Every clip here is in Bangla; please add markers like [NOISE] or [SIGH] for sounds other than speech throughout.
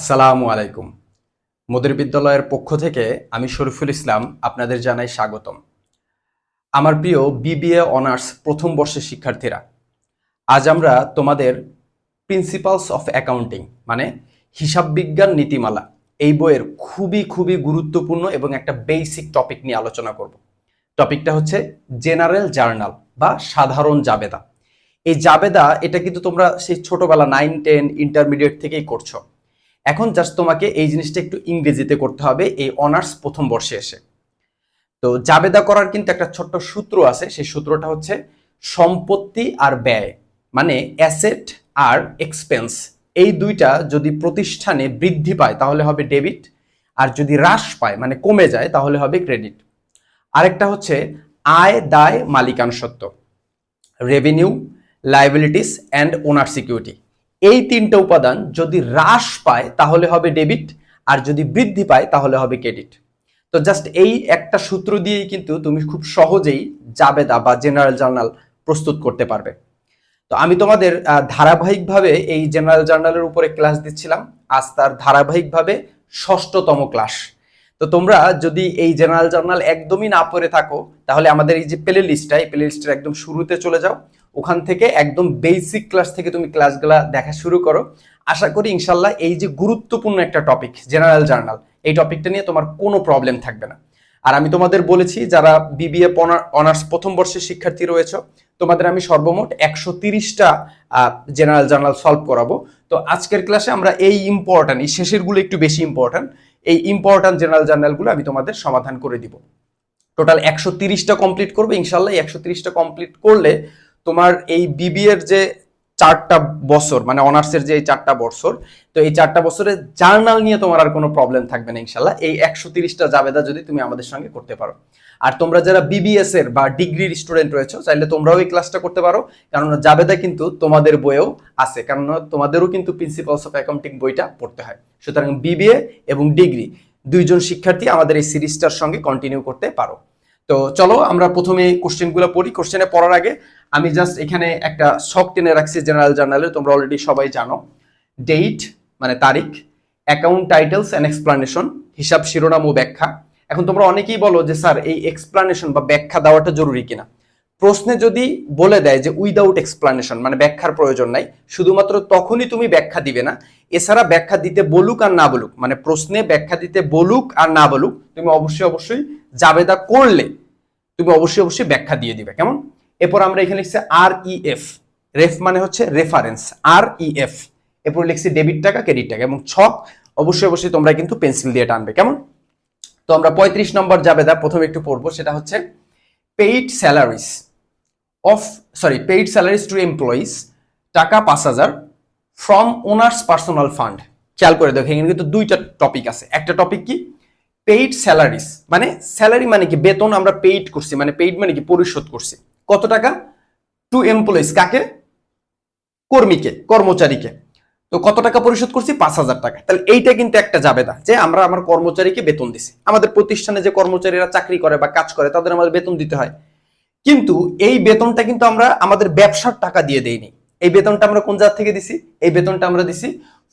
আসসালামু আলাইকুম। মোদের বিদ্যালয়ের পক্ষ থেকে আমি শরীফুল ইসলাম আপনাদের জানাই স্বাগতম। আমার প্রিয় বিবিএ অনার্স প্রথম বর্ষের শিক্ষার্থীরা, আজ আমরা তোমাদের প্রিন্সিপালস অফ অ্যাকাউন্টিং মানে হিসাব বিজ্ঞান নীতিমালা, এই বইয়ের খুবই খুবই গুরুত্বপূর্ণ এবং একটা বেসিক টপিক নিয়ে আলোচনা করব। টপিকটা হচ্ছে জেনারেল জার্নাল বা সাধারণ জাবেদা। এই জাবেদা, এটা কিন্তু তোমরা সেই ছোটবেলা নাইন টেন ইন্টারমিডিয়েট থেকেই করছ। এখন জাস্ট তোমাকে এই জিনিসটা একটু ইংরেজিতে করতে হবে, এই অনার্স প্রথম বর্ষে এসে। তো জাবেদা করার কিন্তু একটা ছোট্ট সূত্র আছে, সেই সূত্রটা হচ্ছে সম্পত্তি আর ব্যয় মানে অ্যাসেট আর এক্সপেন্স এই দুইটা যদি প্রতিষ্ঠানে বৃদ্ধি পায়, তাহলে হবে ডেবিট আর যদি হ্রাস পায় মানে কমে যায়, তাহলে হবে ক্রেডিট আরেকটা হচ্ছে আয়, দায়, মালিকানসত্ত্ব revenue liabilities and owner security এই তিনটা উপাদান যদি হ্রাস পায়, তাহলে হবে ডেবিট, আর যদি বৃদ্ধি পায়, তাহলে হবে ক্রেডিট। তো জাস্ট এই একটা সূত্র দিয়েই কিন্তু তুমি খুব সহজেই জাবেদা বা জেনারেল জার্নাল প্রস্তুত করতে পারবে। তো আমি তোমাদের ধারাবাহিকভাবে এই জেনারেল জার্নালের উপরে ক্লাস দিচ্ছিলাম। আজ তার ধারাবাহিকভাবে ষষ্ঠতম ক্লাস। তো তোমরা যদি এই জেনারেল জার্নাল একদমই না পড়ে থাকো, তাহলে আমাদের এই যে প্লে লিস্টটা এই প্লে লিস্টের একদম শুরুতে চলে যাও। ওখান থেকে একদম বেসিক ক্লাস থেকে তুমি ক্লাসগুলা দেখা শুরু করো। আশা করি ইনশাল্লাহ এই যে গুরুত্বপূর্ণ একটা টপিক জেনারেল জার্নাল এই টপিকটা নিয়ে তোমার কোনো প্রবলেম থাকবে না। আর আমি তোমাদের বলেছি, যারা বিবিএ অনার্স প্রথম বর্ষের শিক্ষার্থী রয়েছে, তোমাদের আমি সর্বমোট একশো তিরিশটা জেনারেল জার্নাল সলভ করাবো। তো আজকের ক্লাসে আমরা এই ইম্পর্ট্যান্ট এই শেষেরগুলো একটু বেশি ইম্পর্ট্যান্ট এই ইম্পর্ট্যান্ট জেনারেল জার্নালগুলো আমি তোমাদের সমাধান করে দিব। টোটাল একশো তিরিশটা কমপ্লিট করবে, ইনশাল্লাহ একশো তিরিশটা কমপ্লিট করলে তোমার এই বিবি এর যে চারটা বছর মানে অনার্সের যে এই চারটা বছর, তো এই চারটা বছরে জার্নাল নিয়ে তোমার আর কোনো প্রবলেম থাকবে না ইনশাল্লাহ। এই একশো তিরিশটা জাবেদা যদি তুমি আমাদের সঙ্গে করতে পারো। আর তোমরা যারা বিবিএস এর বা ডিগ্রির স্টুডেন্ট রয়েছে, চাইলে তোমরাও এই ক্লাসটা করতে পারো। কারণ জাবেদা কিন্তু তোমাদের বইয়েও আছে কারণ তোমাদেরও কিন্তু প্রিন্সিপালস অফ অ্যাকাউন্টিং বইটা পড়তে হয়। সুতরাং বিবিএ এবং ডিগ্রি, দুইজন শিক্ষার্থী আমাদের এই সিরিজটার সঙ্গে কন্টিনিউ করতে পারো। তো চলো আমরা প্রথমে কোশ্চেনগুলো পড়ি। কোশ্চেনে পড়ার আগে আমি জাস্ট এখানে একটা শখ টেনে রাখছি জেনারেল জার্নালে তোমরা অলরেডি সবাই জানো। ডেট মানে তারিখ অ্যাকাউন্ট টাইটেলস অ্যান্ড এক্সপ্লানেশন হিসাব শিরোনাম ও ব্যাখ্যা। এখন তোমরা অনেকেই বলো যে, স্যার, এই এক্সপ্লানেশন বা ব্যাখ্যা দেওয়াটা জরুরি কিনা? প্রশ্নে যদি বলে দেয় যে উইদাউট এক্সপ্লানেশন মানে ব্যাখ্যার প্রয়োজন নাই, শুধুমাত্র তখনই তুমি ব্যাখ্যা দিবে না। এছাড়া ব্যাখ্যা দিতে বলুক আর না বলুক মানে প্রশ্নে ব্যাখ্যা দিতে বলুক আর না বলুক, তুমি অবশ্যই অবশ্যই জাবেদা করলে, তুমি অবশ্যই অবশ্যই ব্যাখ্যা দিয়ে দিবে। কেমন? এরপর আমরা এখানে লিখছি আর ই এফ রেফ মানে হচ্ছে রেফারেন্স আর ই এফ এরপর লিখছি ডেবিট টাকা ক্রেডিট টাকা এবং ছক, অবশ্যই অবশ্যই তোমরা কিন্তু পেন্সিল দিয়ে টানবে, কেমন? তো আমরা পঁয়ত্রিশ নম্বর জাবেদা প্রথমে একটু পড়ব, সেটা হচ্ছে paid salaries of sorry paid salaries to employees টাকা পাঁচ হাজার ফ্রম ওনার্স পার্সোনাল ফান্ড খেয়াল করে দেখো, এখানে কিন্তু দুইটা টপিক আছে। একটা টপিক কি? পেইড স্যালারিস মানে স্যালারি মানে কি? বেতন আমরা পেইড করছি মানে পেইড মানে কি? পরিশোধ করছি। কত টাকা? টু এমপ্লয়িজ কাকে? কর্মীকে, কর্মচারীকে। তো কত টাকা পরিশোধ করছি? পাঁচ হাজার টাকা। তাহলে এইটা কিন্তু একটা যাবে না যে আমরা আমার কর্মচারীকে বেতন দিছি। আমাদের প্রতিষ্ঠানে যে কর্মচারীরা চাকরি করে বা কাজ করে, তাদের আমাদের বেতন দিতে হয়। কিন্তু এই বেতনটা কিন্তু আমরা আমাদের ব্যবসার টাকা দিয়ে দেইনি। এই বেতনটা আমরা কোন জায়গা থেকে দিছি? এই বেতনটা আমরা দিছি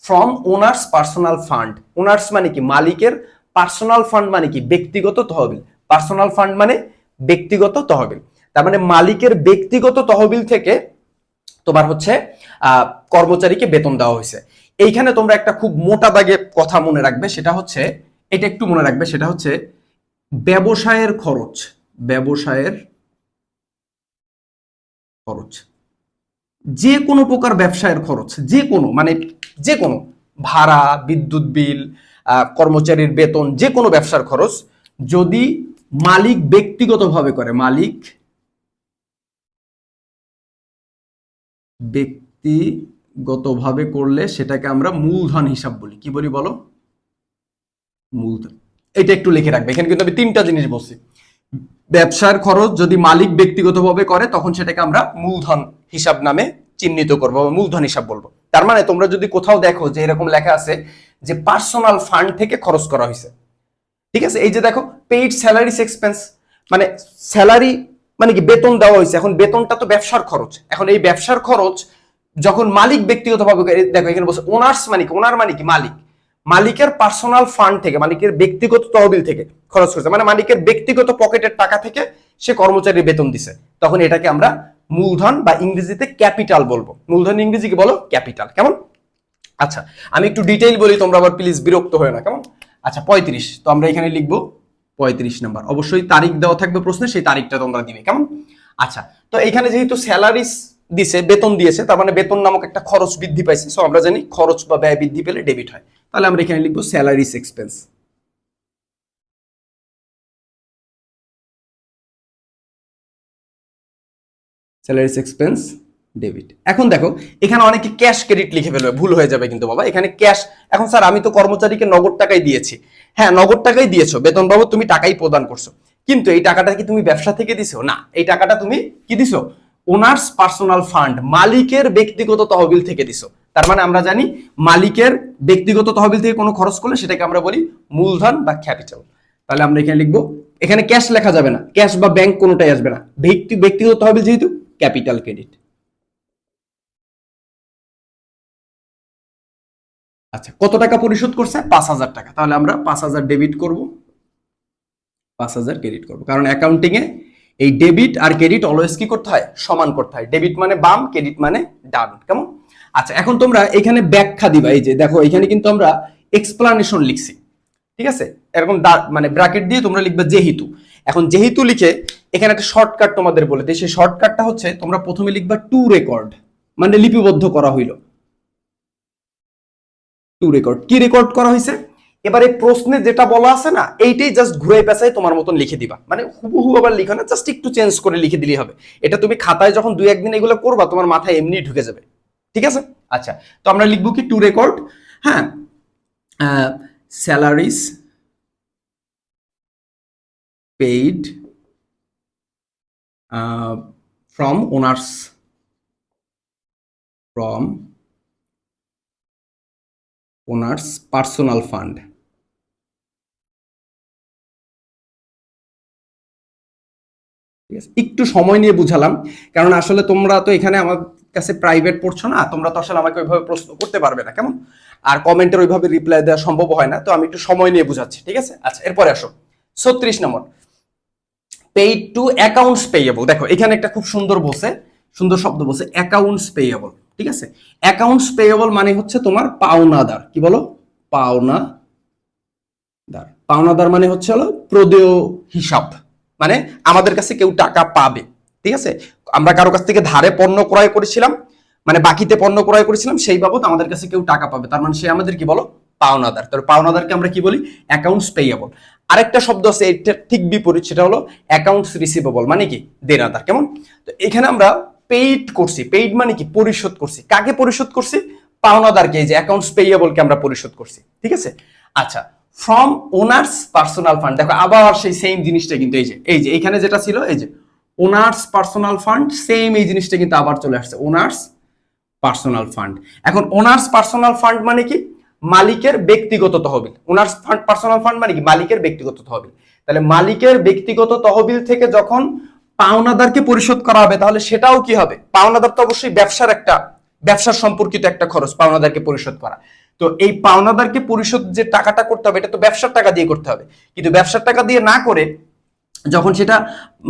from owner's personal fund owner's মানে কি? মালিকের পার্সোনাল ফান্ড মানে কি? ব্যক্তিগত তহবিল। পার্সোনাল ফান্ড মানে ব্যক্তিগত তহবিল। তার মানে মালিকের ব্যক্তিগত তহবিল থেকে তোমার হচ্ছে কর্মচারীকে বেতন দেওয়া হয়েছে। এইখানে তোমরা একটা খুব মোটা দাগে কথা মনে রাখবে, সেটা হচ্ছে, এটা একটু মনে রাখবে, সেটা হচ্ছে ব্যবসায়ের খরচ ব্যবসায়ের খরচ। যে কোনো প্রকার ব্যবসায়ের খরচ, যে কোনো মানে যে কোনো, ভাড়া, বিদ্যুৎ বিল কর্মচারীর বেতন, যে কোনো ব্যবসার খরচ যদি মালিক ব্যক্তিগতভাবে করে, মালিক ব্যক্তিগতভাবে করলে সেটাকে আমরা মূলধন হিসাব বলি। কি বলি বলো? মূলধন। এটা একটু লিখে রাখবে। এখানে কিন্তু আমি তিনটা জিনিস বলছি। ব্যবসার খরচ যদি মালিক ব্যক্তিগতভাবে করে, তখন সেটাকে আমরা মূলধন হিসাব নামে চিহ্নিত করব বা মূলধন হিসাব বলব। তার মানে তোমরা যদি কোথাও দেখো যে এরকম লেখা আছে যে পার্সোনাল ফান্ড থেকে খরচ করা হয়েছে ঠিক আছে? এই যে দেখো পেইড স্যালারিস এক্সপেন্স মানে স্যালারি মানে কি বেতন দেওয়া হয়েছে। এখন বেতনটা তো ব্যবসার খরচ। এখন এই ব্যবসার খরচ যখন মালিক ব্যক্তিগতভাবে দেখো এখানে বলছে ওনার্স মানে কি? ওনার মানে কি? মালিক। মালিকের পার্সোনাল ফান্ড থেকে, মালিকের ব্যক্তিগত তহবিল থেকে খরচ করছে। মানে মালিকের ব্যক্তিগত পকেটের টাকা থেকে সে কর্মচারীর বেতন দিছে। তখন এটাকে আমরা মূলধন বা ইংরেজিতে ক্যাপিটাল বলব। মূলধন ইংরেজি কি বলো ক্যাপিটাল। কেমন? আচ্ছা আমি একটু ডিটেইল বলি, তোমরা আবার প্লিজ বিরক্ত হয়ে না। কেমন? আচ্ছা পঁয়ত্রিশ। তো আমরা এখানে লিখব পঁয়ত্রিশ নাম্বার। অবশ্যই তারিখ দেওয়া থাকবে প্রশ্নে, সেই তারিখটা তোমরা দিবে। কেমন? আচ্ছা তো এখানে যেহেতু স্যালারিস দিছে, বেতন দিয়েছে, তার মানে বেতন নামক একটা খরচ বৃদ্ধি পাইছে। সো আমরা জানি খরচ বা ব্যয় বৃদ্ধি পেলে ডেবিট হয়। তাহলে আমরা এখানে লিখব salaries expense salaries expense debit. এখন দেখো, এখানে অনেকে ক্যাশ ক্রেডিট লিখে ফেলবে, ভুল হয়ে যাবে কিন্তু বাবা। এখানে ক্যাশ, এখন স্যার আমি তো কর্মচারীকে নগদ টাকাই দিয়েছি। হ্যাঁ নগদ টাকাই দিয়েছ। বেতন বাবদ তুমি টাকাই প্রদান করছ। কিন্তু এই টাকাটা কি তুমি ব্যবসা থেকে দিছো? না, এই টাকাটা তুমি কি দিছো? ওনার্স পার্সোনাল ফান্ড, মালিকের ব্যক্তিগত তহবিল থেকে দিছো। তার মানে আমরা জানি, মালিকের ব্যক্তিগত তহবিল থেকে কোনো খরচ করলে সেটাকে আমরা বলি মূলধন বা ক্যাপিটাল। তাহলে আমরা এখানে লিখব, এখানে ক্যাশ লেখা যাবে না। ক্যাশ বা ব্যাংক কোনোটাই আসবে না। ব্যক্তি, ব্যক্তিগত তহবিল যেহেতু, ক্যাপিটাল ক্রেডিট। আচ্ছা কত টাকা পরিশোধ করছে? পাঁচ হাজার টাকা। তাহলে আমরা পাঁচ হাজার ডেবিট করব। পাঁচ হাজার ক্রেডিট করব। কারণ অ্যাকাউন্টিং এ এই ডেবিট আর ক্রেডিট অলওয়েজ কি করতে হয়? সমান করতে হয়। ডেবিট মানে বাম ক্রেডিট মানে ডান। কেমন? আচ্ছা এখন তোমরা এখানে ব্যাখ্যা দিবা। এই যে, দেখো, এখানে কিন্তু আমরা এক্সপ্লানেশন লিখছি। ঠিক আছে? এরকম মানে ব্র্যাকেট দিয়ে তোমরা লিখবে যেহেতু। এখন যেহেতু লিখে এখানে একটা শর্টকাট তোমাদের বলে দিই। সেই শর্টকাটটা হচ্ছে তোমরা প্রথমে লিখবা টু রেকর্ড মানে লিপিবদ্ধ করা হইল। টু রেকর্ড কি রেকর্ড করা হয়েছে? এবারে প্রশ্নে যেটা বলা আছে না, এইটাই জাস্ট ঘুরে পেঁচাই তোমার মতন লিখে দিবা। মানে হুবহু আবার লিখো না জাস্ট একটু চেঞ্জ করে লিখে দিলেই হবে। এটা তুমি খাতায় যখন দুই একদিন এগুলো করবা, তোমার মাথায় এমনি ঢুকে যাবে। ঠিক আছে? আচ্ছা তো আমরা লিখব কি টু রেকর্ড হ্যাঁ salaries paid from owner's from owner's personal fund. ঠিক আছে? একটু সময় নিয়ে বুঝালাম, কারণ আসলে তোমরা তো এখানে আমার কাছে প্রাইভেট পড়ছো না, তোমরা তো আসলে আমাকে ওইভাবে প্রশ্ন করতে পারবে না, কেমন? আর কমেন্টের ওইভাবে রিপ্লাই দেওয়া সম্ভব হয় না, তো আমি একটু সময় নিয়ে বুঝাচ্ছি, ঠিক আছে? আচ্ছা এরপরে আসো। ছত্রিশ নম্বর। পেইড টু অ্যাকাউন্টস পেয়েবল দেখো, এখানে একটা খুব সুন্দর বসে সুন্দর শব্দ বসে অ্যাকাউন্টস পেয়েবল ঠিক আছে? অ্যাকাউন্টস পেয়েবল মানে হচ্ছে তোমার পাওনাদার। কি বলো? পাওনাদার। পাওনাদার মানে হচ্ছে হলো প্রদেয় হিসাব। মানে আমাদের কাছে কেউ টাকা পাবে। ঠিক আছে? আমরা কারও কাছ থেকে ধারে পণ্য ক্রয় করেছিলাম মানে বাকিতে পণ্য ক্রয় করেছিলাম, সেই বাবদ আমাদের কাছে কেউ টাকা পাবে। তার মানে সে আমাদের কি বলো? পাওনাদার। তাহলে পাওনাদারকে আমরা কি বলি? অ্যাকাউন্টস পেয়েবল আরেকটা শব্দ আছে এটা ঠিক বিপরীত, সেটা হলো অ্যাকাউন্টস রিসিভেবল মানে কি? দেনাদার। কেমন? তো এখানে আমরা পেইড করছি। পেইড মানে কি? পরিশোধ করছি। কাকে পরিশোধ করছি? পাওনাদারকে, এই যে অ্যাকাউন্টস পেয়েবলকে আমরা পরিশোধ করছি। ঠিক আছে? আচ্ছা ফ্রম ওনার্স পার্সোনাল ফান্ড দেখো আবার সেই সেম জিনিসটা কিন্তু এই যে এই যে, এখানে যেটা ছিল, এই যে ওনার্স পার্সোনাল ফান্ড সেম এই জিনিসটা কিন্তু আবার চলে আসছে ওনার্স পার্সোনাল ফান্ড এখন ওনার্স পার্সোনাল ফান্ড মানে কি? মালিকের ব্যক্তিগত তহবিল। ওনার্স ফান্ড পার্সোনাল ফান্ড মানে কি? মালিকের ব্যক্তিগত তহবিল। তাহলে মালিকের ব্যক্তিগত তহবিল থেকে যখন পাওনাদারকে পরিশোধ করা হবে, তাহলে সেটাও কি হবে? পাওনাদার তো অবশ্যই ব্যবসার একটা, ব্যবসার সম্পর্কিত একটা খরচ, পাওনাদারকে পরিশোধ করা। তো এই পাওনাদারকে পরিশোধ যে টাকাটা করতে হবে, এটা তো ব্যবসার টাকা দিয়ে করতে হবে। কিন্তু ব্যবসার টাকা দিয়ে না করে, যখন সেটা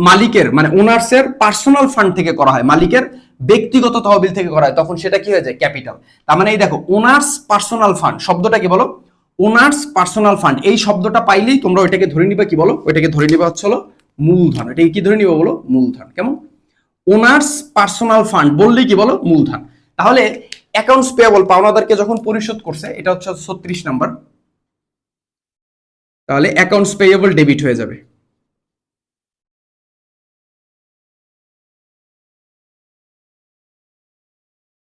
মালিকের মানে ওনার্সের পার্সোনাল ফান্ড থেকে করা হয়, মালিকের ব্যক্তিগত তহবিল থেকে করা হয়, তখন সেটা কি হয়ে যায়? ক্যাপিটাল। তার মানে এই দেখো, ওনার্স পার্সোনাল ফান্ড, শব্দটা কি বলো? ওনার্স পার্সোনাল ফান্ড, এই শব্দটা পাইলেই তোমরা ওইটাকে ধরে নিবা কি বলো? ওইটাকে ধরে নিবা হচ্ছে মূলধন। এটাকে কি ধরে নিব বলো? মূলধন। কেমন? ওনার্স পার্সোনাল ফান্ড বললেই কি বলো? মূলধন। তাহলে অ্যাকাউন্টস পেয়েবল পাওনাদারকে যখন পরিশোধ করছে, এটা হচ্ছে ছত্রিশ নাম্বার। তাহলে অ্যাকাউন্টস পেয়েবল ডেবিট হয়ে যাবে।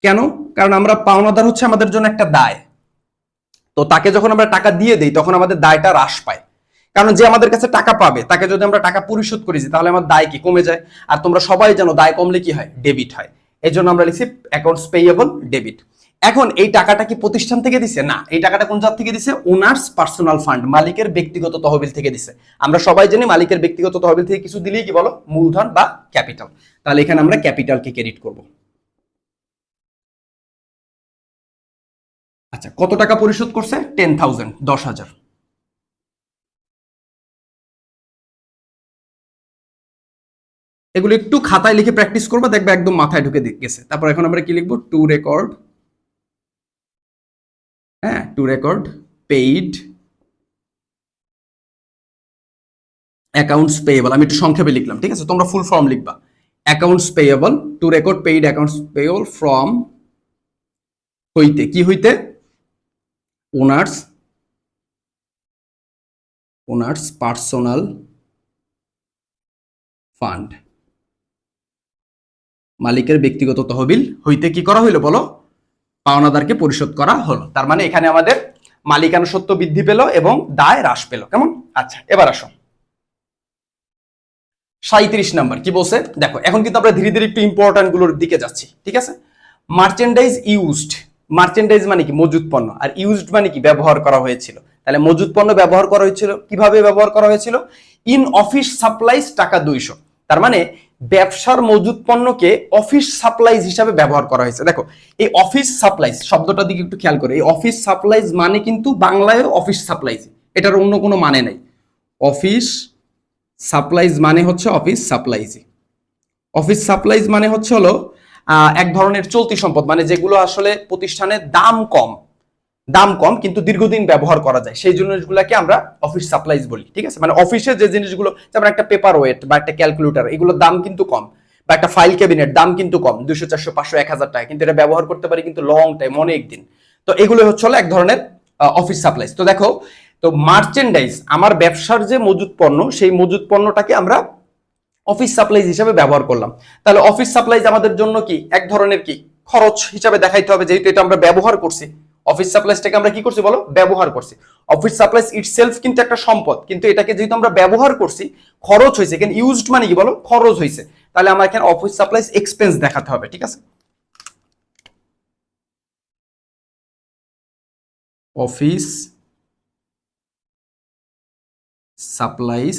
কেন? কারণ আমরা পাওনাদার হচ্ছে আমাদের জন্য একটা দায়। তো তাকে যখন আমরা টাকা দিয়ে দিই, তখন আমাদের দায়টা হ্রাস পায়। কারণ যে আমাদের কাছে টাকা পাবে, তাকে যদি আমরা টাকা পরিশোধ করেছি তাহলে আমার দায় কি? কমে যায়। আর তোমরা সবাই জানো, দায় কমলে কি হয়? ডেবিট হয়। এই জন্য আমরা লিখছি অ্যাকাউন্টস পেয়েবল ডেবিট এখন এই টাকাটা কি প্রতিষ্ঠান থেকে দিছে? না, এই টাকাটা কোন জাত থেকে দিছে? ওনার্স পার্সোনাল ফান্ড মালিকের ব্যক্তিগত তহবিল থেকে দিছে। আমরা সবাই জানি মালিকের ব্যক্তিগত তহবিল থেকে কিছু দিলেই কি বলো? মূলধন বা ক্যাপিটাল তাহলে এখানে আমরা ক্যাপিটালকে ক্রেডিট করব। আচ্ছা কত টাকা পরিশোধ করছে? টেন থাউজেন্ড দশ হাজার। এগুলো একটু খাতায় লিখে প্র্যাকটিস করব, দেখবে একদম মাথায় ঢুকে গেছে। তারপর এখন আমরা কি লিখব? টু রেকর্ড হ্যাঁ to record paid accounts payable আমি একটু সংক্ষেপে লিখলাম, ঠিক আছে? তোমরা ফুল ফর্ম লিখবা। Accounts payable to record paid accounts payable from হইতে, কি হইতে? ওনার্স ওনার্স পার্সোনাল ফান্ড মালিকের ব্যক্তিগত তহবিল হইতে কি করা হইল বলো? পাওনাদারকে পরিশোধ করা হলো। তার মানে এখানে আমাদের মালিকানা সত্য বৃদ্ধি পেল এবং দায় হ্রাস পেল। কেমন? আচ্ছা এবার আসো। সাঁত্রিশ নাম্বার, কি বলছে? দেখো, এখন কিন্তু আমরা ধীরে ধীরে একটু ইম্পর্টেন্টগুলোর দিকে যাচ্ছি, ঠিক আছে? মার্চেন্ডাইজ ইউজড মার্চেন্ডাইজ মানে কি? মজুত পণ্য। আর ইউজড মানে কি? ব্যবহার করা হয়েছিল। তাহলে মজুত পণ্য ব্যবহার করা হয়েছিল, কীভাবে ব্যবহার করা হয়েছিল? ইন অফিস সাপ্লাইজ টাকা দুইশো। তার মানে ব্যবসার মজুত পণ্যকে অফিস সাপ্লাইজ হিসাবে ব্যবহার করা হয়েছে। দেখো, এই অফিস সাপ্লাইজ শব্দটার দিকে একটু খেয়াল করে, এই অফিস সাপ্লাইজ মানে কিন্তু বাংলায় অফিস সাপ্লাইজ এটার অন্য কোনো মানে নাই। অফিস সাপ্লাইজ মানে হচ্ছে অফিস সাপ্লাইজ অফিস সাপ্লাইজ মানে হচ্ছে হলো এক ধরনের চলতি সম্পদ মানে যেগুলো আসলে প্রতিষ্ঠানের দাম কম। দাম কম, কিন্তু দীর্ঘদিন ব্যবহার করা যায়। সেই জিনিসগুলোকে আমরা অফিস সাপ্লাইজ বলি, ঠিক আছে? মানে অফিসে যে জিনিসগুলো, যেমন একটা পেপার ওয়েট বা একটা ক্যালকুলেটর এগুলোর দাম কিন্তু কম। বা একটা ফাইল ক্যাবিনেট দাম কিন্তু কম দুশো চারশো, পাঁচশো, এক হাজার টাকা। কিন্তু এটা ব্যবহার করতে পারি কিন্তু লং টাইম অনেক দিন। তো এগুলো হচ্ছে হলো এক ধরনের অফিস সাপ্লাইজ তো দেখো, তো মার্চেন্ডাইজ আমার ব্যবসার যে মজুত পণ্য, সেই মজুত পণ্যটাকে আমরা অফিস সাপ্লাইজ হিসাবে ব্যবহার করলাম। তাহলে অফিস সাপ্লাইজ আমাদের জন্য কি? এক ধরনের কি? খরচ হিসাবে দেখাইতে হবে, যেহেতু এটা আমরা ব্যবহার করছি। অফিস সাপ্লাইজটাকে আমরা কি করছি বলো? ব্যবহার করছি। অফিস সাপ্লাইজ ইটসেলফ কিন্তু একটা সম্পদ। কিন্তু এটাকে যেহেতু আমরা ব্যবহার করছি, খরচ হয়েছে এখানে ইউজড মানে কি বলো? খরচ হয়েছে। তাহলে আমার এখানে অফিস সাপ্লাইজ এক্সপেন্স দেখাতে হবে, ঠিক আছে? অফিস সাপ্লাইজ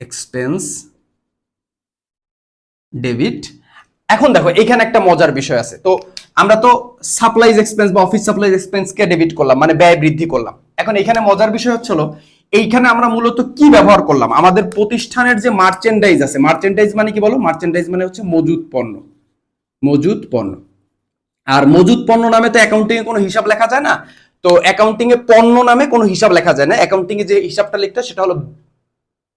এক্সপেন্স ডেবিট এখন দেখো, এখানে একটা মজার বিষয় আছে। তো আমরা তো সাপ্লাইজ এক্সপেন্স বা অফিস সাপ্লাইজ এক্সপেন্সকে ডেবিট করলাম মানে ব্যয় বৃদ্ধি করলাম। এখন এখানে মজার বিষয় হচ্ছে এইখানে আমরা মূলত কি ব্যবহার করলাম? আমাদের প্রতিষ্ঠানের যে মার্চেন্ডাইজ আছে মার্চেন্ডাইজ মানে কি বলো? মার্চেন্ডাইজ মানে হচ্ছে মজুদ পণ্য। মজুদ পণ্য। আর মজুদ পণ্য নামে তো অ্যাকাউন্টিং এ কোনো হিসাব লেখা যায় না। তো অ্যাকাউন্টিং এ পণ্য নামে কোনো হিসাব লেখা যায় না। অ্যাকাউন্টিং এ যে হিসাবটা লিখতে সেটা হলো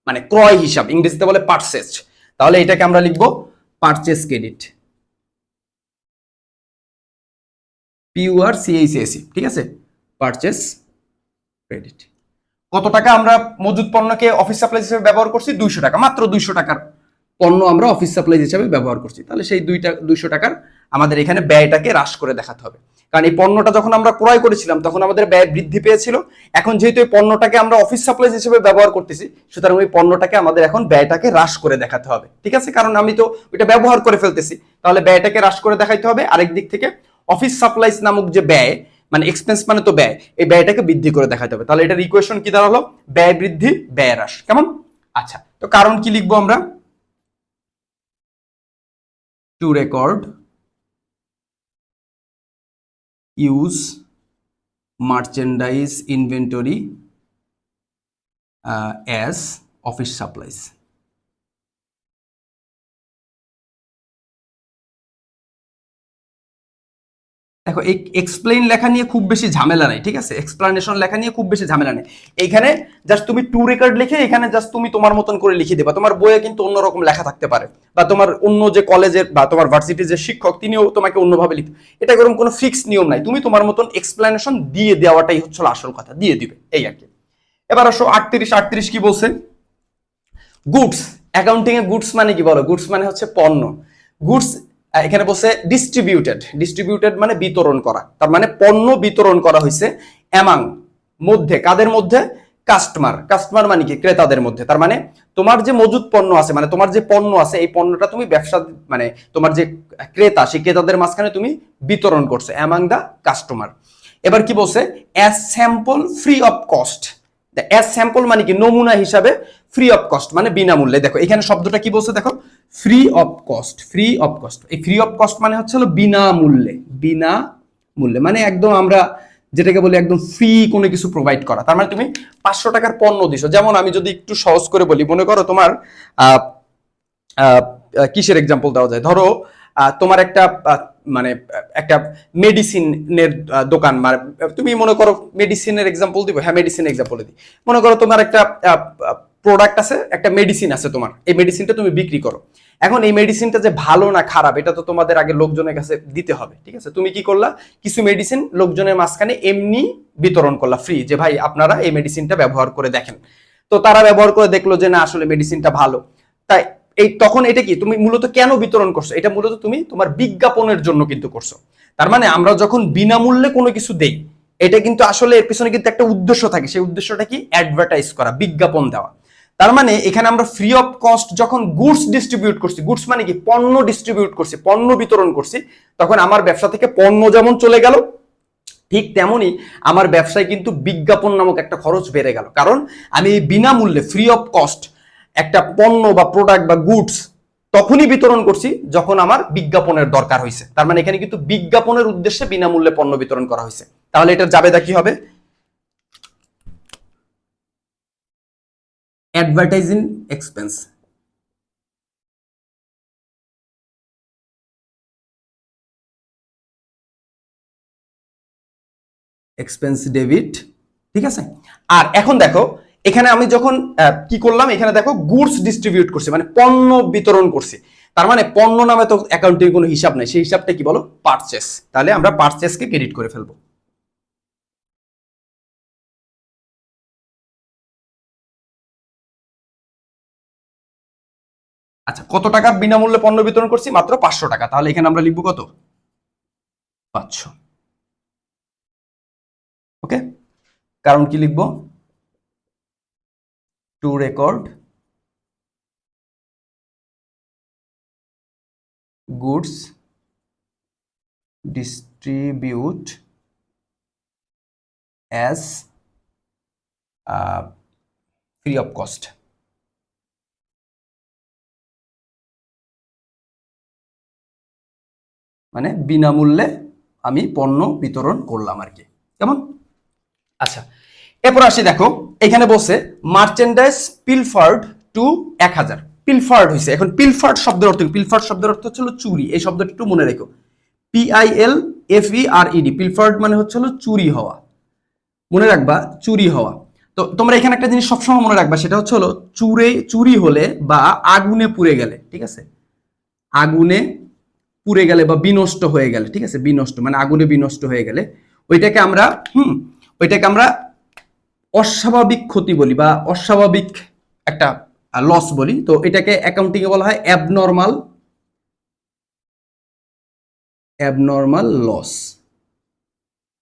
মানে ক্রয় হিসাব, ইংরেজিতে বলে পারচেস তাহলে এটাকে আমরা লিখব পারচেস ক্রেডিট পিউআর সিএইচএসি ঠিক আছে? পারচেস ক্রেডিট কত টাকা আমরা মজুদ পণ্যকে অফিস সাপ্লাই হিসেবে ব্যবহার করছি? দুইশো টাকা, মাত্র দুইশো টাকার পণ্য আমরা অফিস সাপ্লাই হিসেবে ব্যবহার করছি। তাহলে সেই দুইটা, দুইশো টাকার আমাদের এখানে ব্যয়টাকে হ্রাস করে দেখাতে হবে। কারণ এই পণ্যটা যখন আমরা ক্রয় করেছিলাম, তখন আমাদের ব্যয় বৃদ্ধি পেয়েছিল। এখন যেহেতু এই পণ্যটাকে আমরা অফিস সাপ্লাই হিসেবে ব্যবহার করতেছি, সুতরাং ওই পণ্যটাকে আমাদের এখন ব্যয়টাকে হ্রাস করে দেখাতে হবে। ঠিক আছে? কারণ আমি তো ওইটা ব্যবহার করে ফেলতেছি। তাহলে ব্যয়টাকে হ্রাস করে দেখাইতে হবে। আরেক দিক থেকে অফিস সাপ্লাইজ নামক যে ব্যয় মানে এক্সপেন্স মানে তো ব্যয়, এই ব্যয়টাকে বৃদ্ধি করে দেখাতে হবে। তাহলে এটার ইকুয়েশন কি দাঁড়াল? ব্যয় বৃদ্ধি, ব্যয় হ্রাস। কেমন? আচ্ছা তো কারণ কি লিখব আমরা? To record use merchandise inventory as office supplies দেখো, এই এক্সপ্লেইন লেখা নিয়ে খুব বেশি ঝামেলা নেই, ঠিক আছে? এক্সপ্লানেশন লেখা নিয়ে খুব বেশি ঝামেলা নেই। এখানে জাস্ট তুমি টু রেকর্ড লিখে এখানে জাস্ট তুমি তোমার মতন করে লিখে দেবা। তোমার বইয়ে কিন্তু অন্যরকম লেখা থাকতে পারে। বা তোমার অন্য যে কলেজের বা তোমার ভার্সিটির যে শিক্ষক, তিনিও তোমাকে অন্যভাবে লিখতে এটা এরকম কোনো ফিক্স নিয়ম নাই। তুমি তোমার মতন এক্সপ্লেনেশন দিয়ে দেওয়াটাই হচ্ছে আসল কথা। দিয়ে দিবে, এই আর কি। এবার আসো, আটত্রিশ আটত্রিশ কি বলছে? গুডস অ্যাকাউন্টিং এ গুডস মানে কি বলো? গুডস মানে হচ্ছে পণ্য। গুডস এখানে বলছে ডিস্ট্রিবিউটেড ডিস্ট্রিবিউটেড মানে বিতরণ করা। তার মানে পণ্য বিতরণ করা হয়েছে অ্যামাং মধ্যে, কাদের মধ্যে? কাস্টমার কাস্টমার মানে কি? ক্রেতাদের মধ্যে। তার মানে তোমার যে মজুদ পণ্য আছে মানে তোমার যে পণ্য আছে, এই পণ্যটা তুমি ব্যবসা মানে তোমার যে ক্রেতা, সেই ক্রেতাদের মাঝখানে তুমি বিতরণ করছ অ্যামাং দ্য কাস্টমার এবার কি বলছে? As sample free of cost as sample মানে কি? নমুনা হিসাবে ফ্রি অফ কস্ট মানে বিনামূল্যে। দেখো, এখানে শব্দটা কি বলছে? দেখো free of cost free of cost এই ফ্রি অফ কস্ট মানে হচ্ছে হলো বিনামূল্যে বিনা মূল্যে মানে একদম আমরা যেটাকে বলি একদম ফ্রি কোনো কিছু প্রোভাইড করা। তার মানে তুমি পাঁচশো টাকার পণ্য দিছো। যেমন আমি যদি একটু সহজ করে বলি, মনে করো তোমার কিসের এক্সাম্পল দেওয়া যায়? ধরো তোমার একটা মানে একটা মেডিসিনের দোকান। মানে তুমি মনে করো মেডিসিনের এক্সাম্পল দিব? হ্যাঁ মেডিসিন এক্সাম্পল দিই। মনে করো তোমার একটা প্রোডাক্ট আছে, একটা মেডিসিন আছে তোমার। এই মেডিসিনটা তুমি বিক্রি করো। এখন এই মেডিসিনটা যে ভালো না খারাপ, এটা তো তোমাদের আগে লোকজনের কাছে দিতে হবে, ঠিক আছে? তুমি কি করলা? কিছু মেডিসিন লোকজনের মাঝখানে এমনি বিতরণ করলা ফ্রি যে ভাই আপনারা এই মেডিসিনটা ব্যবহার করে দেখেন। তো তারা ব্যবহার করে দেখল যে না, আসলে মেডিসিনটা ভালো। তাই এই তখন এটা কি? তুমি মূলত কেন বিতরণ করছ? এটা মূলত তুমি তোমার বিজ্ঞাপনের জন্য কিন্তু করছ। তার মানে আমরা যখন বিনামূল্যে কোনো কিছু দেই, এটা কিন্তু আসলে এর পিছনে কিন্তু একটা উদ্দেশ্য থাকে। সেই উদ্দেশ্যটা কি? অ্যাডভার্টাইজ করা, বিজ্ঞাপন দেওয়া। তার মানে এখানে আমরা ফ্রি অফ কস্ট যখন গুডস ডিস্ট্রিবিউট করছি গুডস মানে কি? পণ্য ডিস্ট্রিবিউট করছি, পণ্য বিতরণ করছি, তখন আমার ব্যবসা থেকে পণ্য যেমন চলে গেল, ঠিক তেমনি আমার ব্যবসায় কিন্তু বিজ্ঞাপন নামক একটা খরচ বেড়ে গেল। কারণ আমি এই বিনামূল্যে ফ্রি অফ কস্ট একটা পণ্য বা প্রোডাক্ট বা গুডস তখনই বিতরণ করছি যখন আমার বিজ্ঞাপনের দরকার হয়েছে তার মানে এখানে কিন্তু বিজ্ঞাপনের উদ্দেশ্যে বিনামূল্যে পণ্য বিতরণ করা হয়েছে তাহলে এটার জাবেদা কি হবে? অ্যাডভার্টাইজিং এক্সপেন্স এক্সপেন্স ডেবিট ঠিক আছে? আর এখন দেখো, এখানে আমি যখন কি করলাম? এখানে দেখো গুডস ডিস্ট্রিবিউট করছি মানে পণ্য বিতরণ করছি। তার মানে পণ্য নামে তো অ্যাকাউন্টিং কোনো হিসাব নাই। সেই হিসাবটা কি বলো? পারচেস তাহলে আমরা পারচেসকে ক্রেডিট করে ফেলব। আচ্ছা কত টাকা বিনামূল্যে পণ্য বিতরণ করছি? মাত্র পাঁচশো টাকা। তাহলে এখানে আমরা লিখব কত? পাঁচশো। ওকে? কারণ কি লিখব? To record goods distribute as free of cost. মানে বিনামূল্যে আমি পণ্য বিতরণ করলাম আর কি। কেমন? আচ্ছা এরপর আসি দেখো, এখানে বলছে মার্চেন্ডাইজ পিলফার্ড টু এক হাজার। পিলফার্ড হয়েছে এখন পিলফার্ড শব্দের অর্থ? পিলফার্ড শব্দের অর্থ হচ্ছে হলো চুরি, এই শব্দটা একটু মনে রেখো। P I L F E R E D pilfered মানে হচ্ছে হলো চুরি হওয়া। মনে রাখবা, চুরি হওয়া। তো তোমরা এখানে একটা জিনিস সবসময় মনে রাখবা, সেটা হচ্ছে হলো চুরে, চুরি হলে বা আগুনে পুড়ে গেলে, ঠিক আছে? আগুনে পুড়ে গেলে বা বিনষ্ট হয়ে গেলে, ঠিক আছে? বিনষ্ট মানে আগুনে বিনষ্ট হয়ে গেলে, ওইটাকে আমরা, হুম, ওইটাকে আমরা অস্বাভাবিক ক্ষতি বলি বা অস্বাভাবিক একটা লস বলি। তো এটাকে অ্যাকাউন্টিং এ বলা হয় অ্যাবনর্মাল অ্যাবনর্মাল লস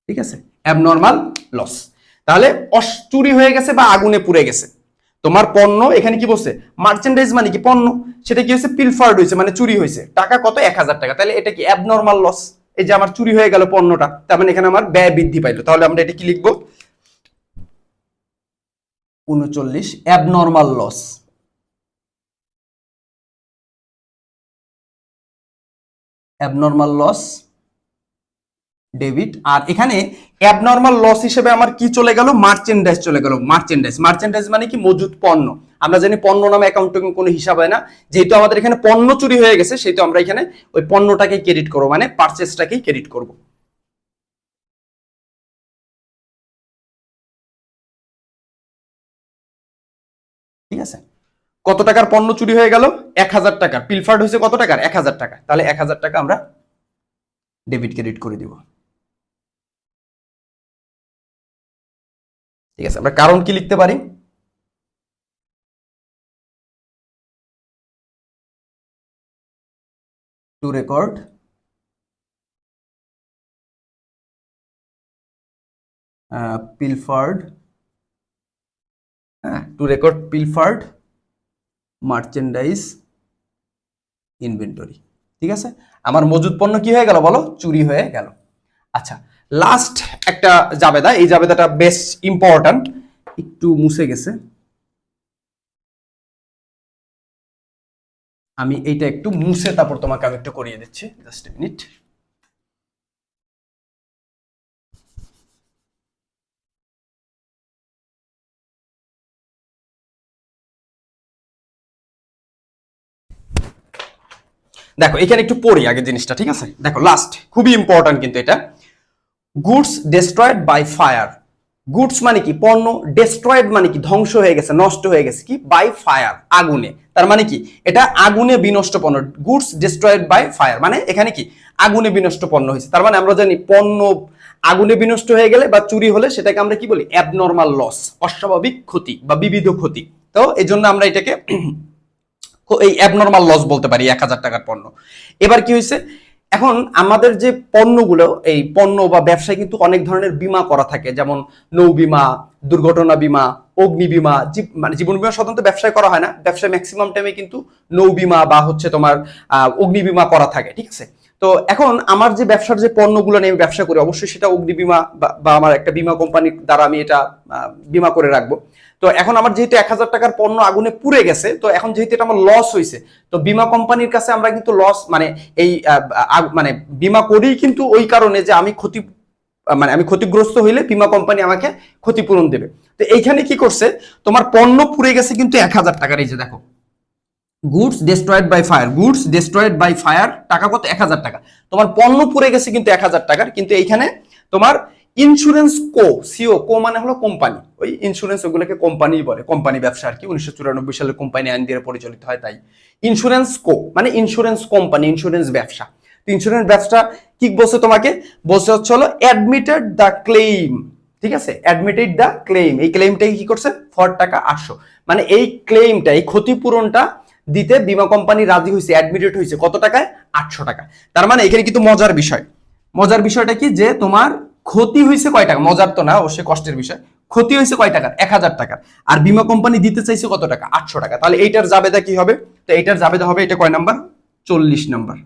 ঠিক আছে? অ্যাবনর্মাল লস তাহলে অস- চুরি হয়ে গেছে বা আগুনে পুড়ে গেছে। তোমার পণ্য, এখানে কি বলছে? মার্চেন্ডাইজ মানে কি পণ্য? সেটা কি হয়েছে? পিলফার্ড হয়েছে মানে চুরি হয়েছে। টাকা কত? এক হাজার টাকা। তাহলে এটা কি অ্যাবনর্মাল লস এই যে আমার চুরি হয়ে গেল পণ্যটা, তার মানে এখানে আমার ব্যয় বৃদ্ধি পাইলো। তাহলে আমরা এটা কি লিখব? উনচল্লিশ abnormal loss abnormal loss debit আর এখানে অ্যাবনর্মাল লস হিসেবে আমার কি চলে গেল? মার্চেন্ডাইজ চলে গেল। মার্চেন্ডাইজ মার্চেন্ডাইজ মানে কি? মজুদ পণ্য। আমরা জানি পণ্য নামে অ্যাকাউন্টিং কোনো হিসাব হয় না। যেহেতু আমাদের এখানে পণ্য চুরি হয়ে গেছে, সেহেতু আমরা এখানে ওই পণ্যটাকে ক্রেডিট করব মানে পারচেসটাকেই ক্রেডিট করব। ঠিক আছে? কত টাকার পণ্য চুরি হয়ে গেল? এক হাজার টাকা। পিলফার্ড হয়েছে কত টাকার? এক হাজার টাকা। তাহলে এক হাজার টাকা আমরা ডেবিট ক্রেডিট করে দিব। ঠিক আছে, আমরা কারণ কি লিখতে পারি? টু রেকর্ড পিলফার্ড হ্যাঁ to record pilfered merchandise inventory ঠিক আছে? আমার মজুদ পণ্য কি হয়ে গেল বলো? চুরি হয়ে গেল। আচ্ছা লাস্ট একটা জাবেদা, এই জাবেদাটা বেশ ইম্পর্ট্যান্ট একটু মুছে গেছে। আমি এইটা একটু মুছে, তারপর তোমাকে আমি একটু করিয়ে দিচ্ছি। জাস্ট মিনিট দেখো, এখানে একটু পড়ি আগে জিনিসটা, ঠিক আছে? দেখো লাস্ট খুবই ইম্পর্টেন্ট কিন্তু এটা। Goods destroyed by fire goods মানে কি? পণ্য ডেস্ট্রয়েড মানে কি? ধ্বংস হয়ে গেছে, নষ্ট হয়ে গেছে কি? বাই ফায়ার আগুনে। তার মানে কি? এটা আগুনে বিনষ্ট পণ্য। গুডস ডেস্ট্রয়েড বাই ফায়ার মানে এখানে কি? আগুনে বিনষ্ট পণ্য হয়েছে। তার মানে আমরা জানি পণ্য আগুনে বিনষ্ট হয়ে গেলে বা চুরি হলে সেটাকে আমরা কি বলি? অ্যাবনর্মাল লস অস্বাভাবিক ক্ষতি বা বিবিধ ক্ষতি। তো এই জন্য আমরা এটাকে [CLEARS THROAT] এই অ্যাবনর্মাল লস বলতে পারি, এক হাজার টাকার পণ্য। এবার কি হয়েছে? এখন আমাদের যে পণ্যগুলো, এই পণ্য বা ব্যবসায় কিন্তু অনেক ধরনের বিমা করা থাকে, যেমন নৌ বিমা, দুর্ঘটনা বিমা, অগ্নি বিমা মানে জীবন বিমা সাধারণত ব্যবসায় করা হয় না। ব্যবসায় ম্যাক্সিমাম টাইমে কিন্তু নৌ বিমা বা হচ্ছে তোমার অগ্নি বিমা করা থাকে, ঠিক আছে? তো এখন আমার যে ব্যবসার যে পণ্যগুলো নিয়ে আমি ব্যবসা করি, অবশ্যই সেটা অগ্নি বীমা বা- আমার একটা বীমা কোম্পানির দ্বারা আমি এটা বীমা করে রাখব। তো এখন আমার যেহেতু এক হাজার টাকার পণ্য আগুনে পুড়ে গেছে, তো এখন যেহেতু এটা আমার লস হয়েছে তো বীমা কোম্পানির কাছে আমরা কিন্তু লস মানে এই মানে বীমা করি কিন্তু ওই কারণে যে আমি ক্ষতি মানে আমি ক্ষতিগ্রস্ত হইলে বীমা কোম্পানি আমাকে ক্ষতিপূরণ দেবে। তো এইখানে কি করছে, তোমার পণ্য পুড়ে গেছে কিন্তু এক হাজার টাকার, এই যে দেখো। Goods destroyed by fire goods destroyed by fire টাকা কত? এক হাজার টাকা। তোমার পণ্য পুড়ে গেছে কিন্তু এক হাজার টাকার। কিন্তু এইখানে তোমার ইন্স্যুরেন্স কো সিও কো মানে হলো কোম্পানি ওই ইন্স্যুরেন্স ওগুলোকে কোম্পানি বলে। কোম্পানি ব্যবসা আর কি। উনিশশো চুরানব্বই সালে কোম্পানি আইন দিয়ে পরিচালিত হয় তাই। ইন্স্যুরেন্স কো মানে ইন্স্যুরেন্স কোম্পানি ইন্স্যুরেন্স ব্যবসা। তো ইন্স্যুরেন্স ব্যবসা কি বলছে তোমাকে? বলছে হচ্ছে হলো অ্যাডমিটেড দ্য ক্লেইম ঠিক আছে? অ্যাডমিটেড দ্য ক্লেইম এই ক্লেইমটাকে কি করছে? ফর টাকা আটশো মানে এই ক্লেইমটা এই ক্ষতিপূরণটা দিতে বিমা কোম্পানি রাজি হয়েছে অ্যাডমিটেড হয়েছে কত টাকায়? আটশো টাকা তার মানে এখানে কিন্তু মজার বিষয়। মজার বিষয়টা কি? যে তোমার ক্ষতি হয়েছে কয় টাকা? মজার তো না, অবশ্যই কষ্টের বিষয়। ক্ষতি হয়েছে কয় টাকার? এক হাজার টাকার। আর বিমা কোম্পানি দিতে চাইছে কত টাকা? আটশো টাকা। তাহলে এইটার জাবেদা কি হবে? তো এইটার জাবেদা হবে, এটা কয় নাম্বার? চল্লিশ number.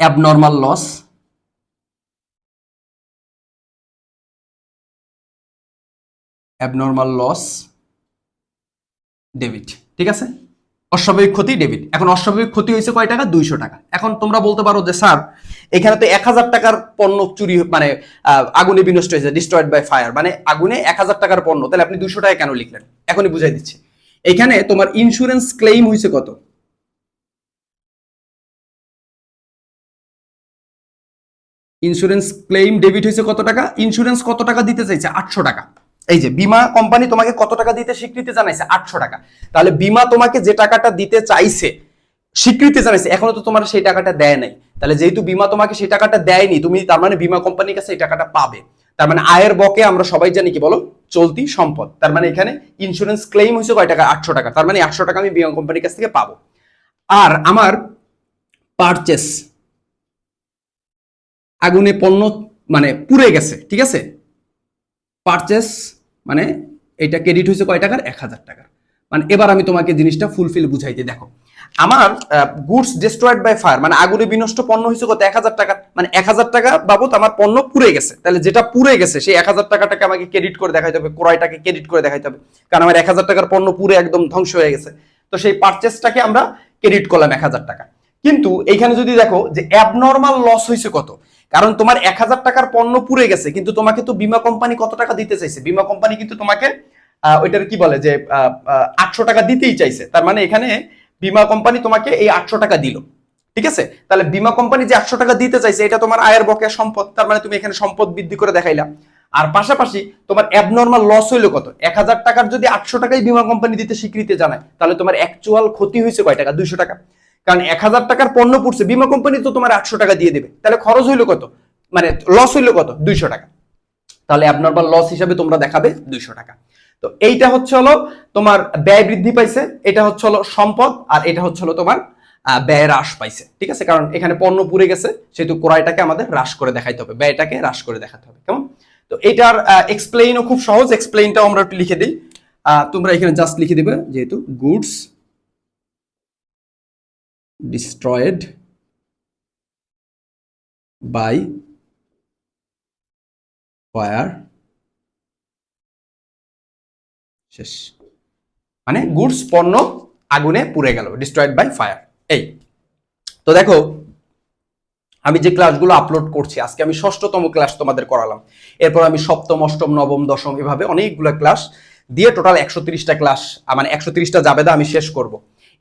Abnormal loss abnormal loss debit, ঠিক আছে? অস্বাভাবিক ক্ষতি ডেবিট। এখন অস্বাভাবিক ক্ষতি হয়েছে কয় টাকা? দুইশো টাকা। এখন তোমরা বলতে পারো যে, স্যার, এখানে তো এক হাজার টাকার পণ্য চুরি মানে আগুনে বিনষ্ট হয়েছে ডিস্ট্রয়েড বাই ফায়ার মানে আগুনে এক হাজার টাকার পণ্য। তাহলে আপনি দুইশো টাকা কেন লিখলেন? এখনই বুঝাই দিচ্ছি। এখানে তোমার ইন্স্যুরেন্স ক্লেইম হয়েছে কত? ইন্স্যুরেন্স ক্লেইম ডেবিট হয়েছে কত টাকা? ইন্স্যুরেন্স কত টাকা দিতে চাইছে? আটশো টাকা। এই যে বীমা কোম্পানি তোমাকে কত টাকা দিতে স্বীকৃতি জানাইছে? আটশো টাকা। তাহলে বীমা তোমাকে যে টাকাটা দিতে চাইছে, স্বীকৃতি জানাইছে, এখনও তো তোমার সেই টাকাটা দেয় নাই। তাহলে যেহেতু বীমা তোমাকে সেই টাকাটা দেয়নি, তুমি তার মানে বীমা কোম্পানির কাছে এই টাকাটা পাবে। তার মানে আয়ের বকে আমরা সবাই জানি কি বলো? চলতি সম্পদ। তার মানে এখানে ইন্স্যুরেন্স ক্লেইম হয়েছে কয় টাকা? আটশো টাকা। তার মানে আটশো টাকা আমি বীমা কোম্পানির কাছ থেকে পাবো। আর আমার পারচেস আগুনে পণ্য মানে পুড়ে গেছে, ঠিক আছে? পারচেস মানে এটা ক্রেডিট হয়েছে কয় টাকার? এক হাজার টাকার। মানে এবার আমি তোমাকে জিনিসটা ফুলফিল বুঝাইতে, দেখো। আমার গুডস ডিস্ট্রয়েড বাই ফায়ার মানে আগুনে বিনষ্ট পণ্য হয়েছে কত? এক হাজার টাকা মানে এক হাজার টাকা বাবদ আমার পণ্য পুড়ে গেছে। তাহলে যেটা পুড়ে গেছে, সেই এক হাজার টাকাটাকে আমাকে ক্রেডিট করে দেখাইতে হবে, ক্রয়টাকে ক্রেডিট করে দেখাইতে হবে। কারণ আমার এক হাজার টাকার পণ্য পুরে একদম ধ্বংস হয়ে গেছে। তো সেই পারচেসটাকে আমরা ক্রেডিট করলাম এক হাজার টাকা। কিন্তু এইখানে যদি দেখো যে অ্যাবনর্মাল লস হয়েছে কত? কারণ তোমার এক হাজার টাকার পণ্য পুড়ে গেছে, কিন্তু তোমাকে তো বিমা কোম্পানি কত টাকা দিতে চাইছে? বীমা কোম্পানি কিন্তু তোমাকে ওইটার কি বলে যে আটশো টাকা দিতেই চাইছে। তার মানে এখানে বীমা কোম্পানি তোমাকে এই আটশো টাকা দিল। ঠিক আছে? তাহলে বীমা কোম্পানি যে আটশো টাকা দিতে চাইছে, এটা তোমার আয়ের বকেয়া সম্পদ, তার মানে তুমি এখানে সম্পদ বৃদ্ধি করে দেখাইলা। আর পাশাপাশি তোমার অ্যাবনর্মাল লস হইল কত? এক হাজার টাকার যদি আটশো টাকাই বীমা কোম্পানি দিতে স্বীকৃতি জানায়, তাহলে তোমার অ্যাকচুয়াল ক্ষতি হয়েছে কয় টাকা? দুইশো টাকা। কারণ এক হাজার টাকার পণ্য পড়ছে, বিমা কোম্পানি তো তোমার আটশো টাকা দিয়ে দেবে। তাহলে খরচ হইল কত? মানে লস হইল কত? দুইশো টাকা। তাহলে অ্যাবনর্মাল লস হিসাবে তোমরা দেখাবে দুইশো টাকা। তো এইটা হচ্ছে হলো তোমার ব্যয় বৃদ্ধি পাইছে, এটা হচ্ছে হলো সম্পদ, আর এটা হচ্ছে হলো তোমার ব্যয় হ্রাস পাইছে। ঠিক আছে? কারণ এখানে পণ্য পুড়ে গেছে, সেহেতু ক্রয়টাকে আমাদের হ্রাস করে দেখাইতে হবে, ব্যয়টাকে হ্রাস করে দেখাতে হবে। কেমন? তো এটার এক্সপ্লেইনও খুব সহজ এক্সপ্লেইনটাও আমরা একটু লিখে দিই। তোমরা এখানে জাস্ট লিখে দিবে, যেহেতু গুডস ডিস্ট্রয়েড বাই ফায়ার শেষ। মানে গুডস পণ্য আগুনে পুড়ে গেল ডিস্ট্রয়েড বাই ফায়ার এই। তো দেখো, আমি যে ক্লাসগুলো আপলোড করছি, আজকে আমি ষষ্ঠতম ক্লাস তোমাদের করালাম। এরপর আমি সপ্তম, অষ্টম, নবম, দশম, এভাবে অনেকগুলো ক্লাস দিয়ে টোটাল একশো তিরিশটা ক্লাস মানে একশো তিরিশটা জাবেদা আমি শেষ করব।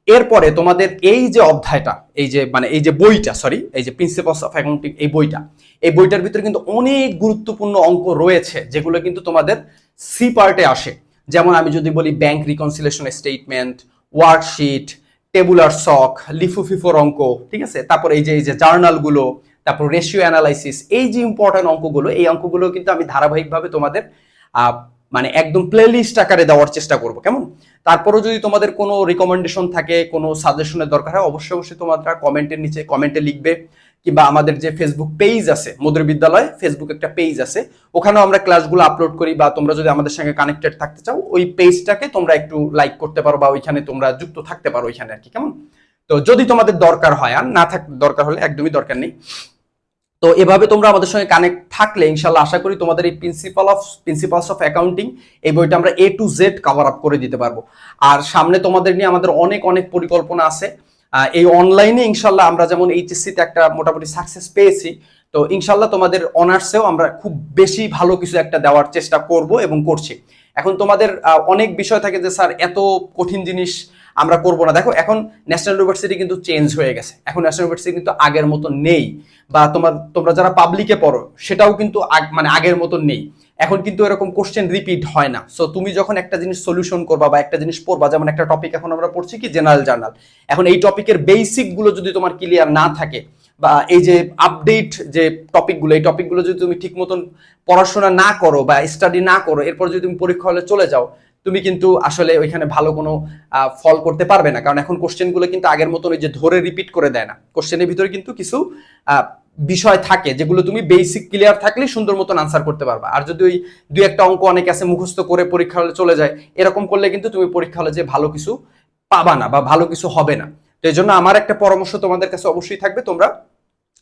এরপরে তোমাদের এই যে অধ্যায়টা, এই যে মানে এই যে বইটা সরি এই যে প্রিন্সিপালস অফ অ্যাকাউন্টিং এই বইটা, এই বইটার ভিতরে কিন্তু অনেক গুরুত্বপূর্ণ অঙ্ক রয়েছে যেগুলো কিন্তু তোমাদের সি পার্টে আসে। যেমন আমি যদি বলি bank reconciliation statement worksheet tabular সক লিফু ফিফোর অঙ্ক, ঠিক আছে? তারপর এই যে এই যে জার্নালগুলো তারপর রেশিও অ্যানালাইসিস এই যে ইম্পর্টেন্ট অঙ্কগুলো, এই অঙ্কগুলো কিন্তু আমি ধারাবাহিকভাবে তোমাদের মানে একদম প্লেলিস্ট আকারে দেওয়ার চেষ্টা করব, কেমন? তারপরেও যদি তোমাদের কোনো রিকমেন্ডেশন থাকে, কোনো সাজেশনের দরকার হয়, অবশ্যই অবশ্যই তোমরা কমেন্টের নিচে কমেন্টে লিখবে, কিংবা আমাদের যে ফেসবুক পেজ আছে, মধুর বিদ্যালয় ফেসবুক একটা পেজ আছে, ওখানেও আমরা ক্লাসগুলো আপলোড করি, বা তোমরা যদি আমাদের সঙ্গে কানেক্টেড থাকতে চাও, ওই পেজটাকে তোমরা একটু লাইক করতে পারো, বা ওইখানে তোমরা যুক্ত থাকতে পারো ওইখানে আর কি, কেমন? তো যদি তোমাদের দরকার হয়, আর না থাক, দরকার হলে একদমই দরকার নেই। তো এভাবে তোমরা আমাদের সঙ্গে কানেক্ট থাকলে ইনশাল্লাহ আশা করি তোমাদের এই principle of principles of accounting এই বইটা আমরা A to Z cover up করে দিতে পারব। আর সামনে তোমাদের নিয়ে আমাদের অনেক অনেক পরিকল্পনা আছে। এই অনলাইনে ইনশাল্লাহ আমরা যেমন এইচএসসিতে একটা মোটামুটি সাকসেস পেয়েছি, তো ইনশাল্লাহ তোমাদের অনার্সেও আমরা খুব বেশি ভালো কিছু একটা দেওয়ার চেষ্টা করব এবং করছি। এখন তোমাদের অনেক বিষয় থাকে যে, স্যার, এত কঠিন জিনিস আমরা করব না। দেখো, এখন ন্যাশনাল ইউনিভার্সিটি কিন্তু চেঞ্জ হয়ে গেছে। এখন ন্যাশনাল ইউনিভার্সিটি কিন্তু আগের মতো নেই। বা তোমার, তোমরা যারা পাবলিকে পড়ো, সেটাও কিন্তু মানে আগের মতো নেই। এখন কিন্তু এরকম কোশ্চেন রিপিট হয় না। সো তুমি যখন একটা জিনিস সলিউশন করবা বা একটা জিনিস পড়বা, যেমন একটা টপিক এখন আমরা পড়ছি কি জেনারেল জার্নাল এখন এই টপিকের বেসিকগুলো যদি তোমার ক্লিয়ার না থাকে, বা এই যে আপডেট যে টপিকগুলো এই টপিকগুলো যদি তুমি ঠিক মতন পড়াশোনা না করো বা স্টাডি না করো, এরপর যদি তুমি পরীক্ষা হলে চলে যাও তুমি কিন্তু আসলে ওইখানে ভালো কোনো ফল করতে পারবে না। কারণ এখন কোশ্চেনগুলো কিন্তু আগের মতন ওই যে ধরে রিপিট করে দেয় না। কোশ্চেনের ভিতরে কিন্তু কিছু বিষয় থাকে যেগুলো তুমি বেসিক ক্লিয়ার থাকলে সুন্দর মতন আনসার করতে পারবা। আর যদি ওই দুই একটা অঙ্ক অনেক আছে মুখস্থ করে পরীক্ষা হলে চলে যায়, এরকম করলে কিন্তু তুমি পরীক্ষা হলে যে ভালো কিছু পাবা না বা ভালো কিছু হবে না। তো এই জন্য আমার একটা পরামর্শ তোমাদের কাছে অবশ্যই থাকবে, তোমরা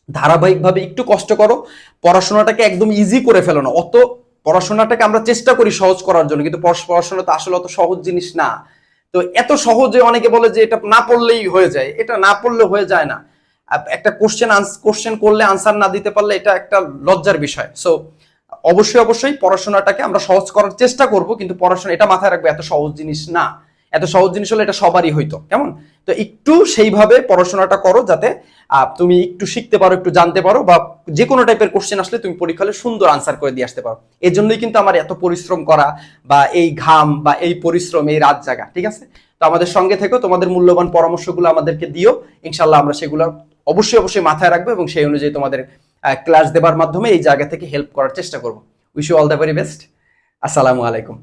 ধারাবাহিকভাবে একটু কষ্ট করো, পড়াশোনাটাকে একদম ইজি করে ফেলো না। অত পড়াশোনাটাকে আমরা চেষ্টা করি সহজ করার জন্য, কিন্তু পড়াশ- পড়াশোনা তো আসলে অত সহজ জিনিস না। তো এত সহজে অনেকে বলে যে এটা না পড়লেই হয়ে যায়। এটা না পড়লে হয়ে যায় না। একটা কোশ্চেন কোশ্চেন করলে আনসার না দিতে পারলে এটা একটা লজ্জার বিষয়। সো অবশ্যই অবশ্যই পড়াশোনাটাকে আমরা সহজ করার চেষ্টা করব, কিন্তু পড়াশোনা এটা মাথায় রাখবে, এত সহজ জিনিস না। এত সহজ জিনিস হলে এটা সবারই হইতো, কেমন? তো একটু সেইভাবে পড়াশোনাটা করো যাতে তুমি একটু শিখতে পারো, একটু জানতে পারো বা যে কোনো টাইপের কোশ্চেন আসলে তুমি পরীক্ষালে সুন্দর আনসার করে দিয়ে আসতে পারো। এই জন্যই কিন্তু আমার এত পরিশ্রম করা বা এই ঘাম বা এই পরিশ্রম, এই রাত জাগা, ঠিক আছে? তো আমাদের সঙ্গে থেকো, তোমাদের মূল্যবান পরামর্শগুলো আমাদেরকে দিও। ইনশাল্লাহ আমরা সেগুলো অবশ্যই অবশ্যই মাথায় রাখব এবং সেই অনুযায়ী তোমাদের ক্লাস দেবার মাধ্যমে এই জায়গা থেকে হেল্প করার চেষ্টা করব। Wish you all the very best আসসালামু আলাইকুম।